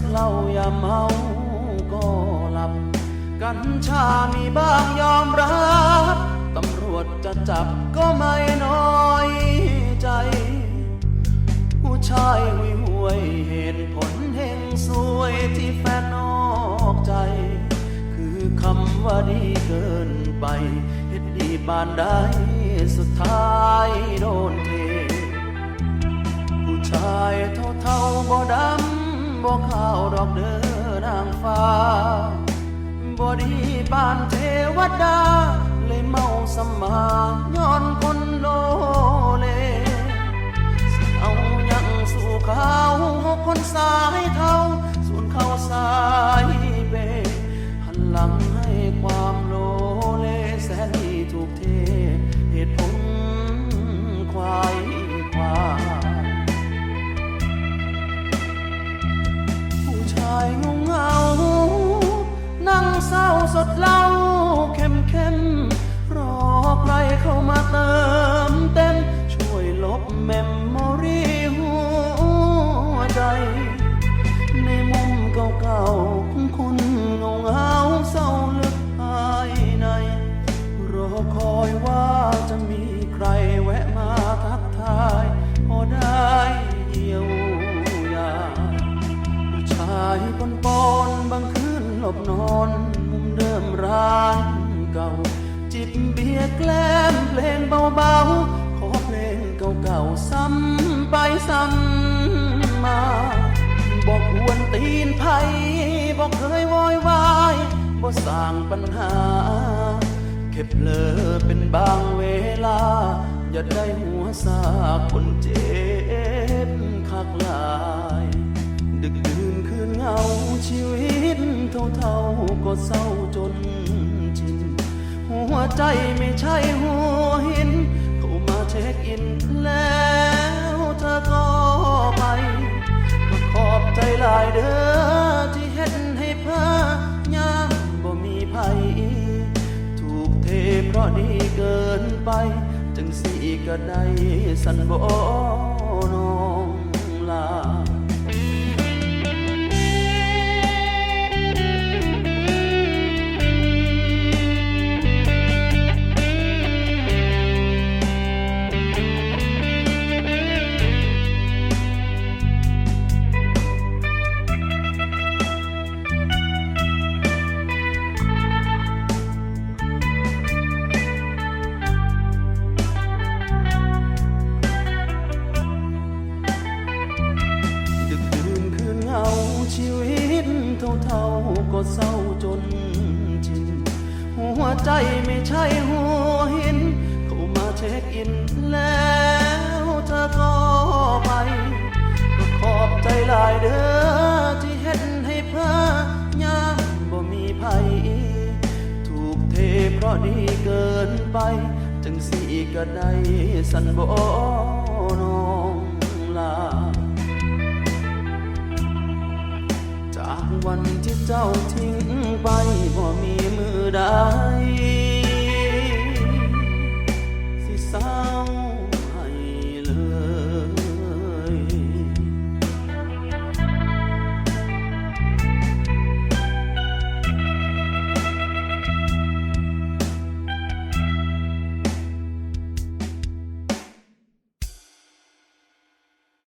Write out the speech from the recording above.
ดเหล้ายามเมาก็หลับ กัญชามีบ้างยอมรับ ตำรวจจะจับก็ไม่น้อยใจ ผู้ชายห่วยห่วยเหตุผลเฮงสวยที่แฟนนอกใจ คือคำว่าดีเกินไปเฮ็ดดีบานได้สุดท้ายโดนเทผู้ชายเท่าเท่าบ่ดำ บ่ขาวดอกเด้อนางฟ้าบ่ดีปานเทวดา เลยเมาสมมาย้อนคนโลเล เอายังสู่เขาคนสาย เข้ามาเติมเต็ม ช่วยลบเมมโมรีหัวใจ ในมุมเก่าๆของคุณเงาเงาเศร้าลึกภายใน รอคอยว่าจะมีใครแวะมาทักทาย พอได้เยียวยาผู้ชายปนปนๆบางคืนหลบนอน เพลงเบาๆ ขอเพลงเก่าๆ ซ้ำไปซ้ำมา บอกกวนตีนไผ่บอกเคยวอยวายบ่สร้างปัญหา เก็บเลอเป็นบางเวลา อย่าได้หัวซาคนเจ็บคักลาย ดึกดื่นคืนเงาชีวิตเท่าๆก็เศร้าจนชินหัวใจไม่ใช่หัว ช็คอินแล้วเธอก็ไปก็ขอบใจหลายเด้อที่เฮ็ดให้เพ้อยางบ่มีภัยถูกเทเพราะดีเกินไปจึงสีก็ได้สันบ่นอ เศร้าจนชินหัวใจไม่ใช่หัวหิน เข้ามาเช็คอินแล้วเธอก็ไปก็ขอบใจหลายเด้อที่เฮ็ดให้เพ้อยามบ่มีภัยถูกเทเพราะดีเกินไป จังสีก็ได้สันบ่น้องลาจากวัน เจ้าทิ้งไปบ่มีมือใด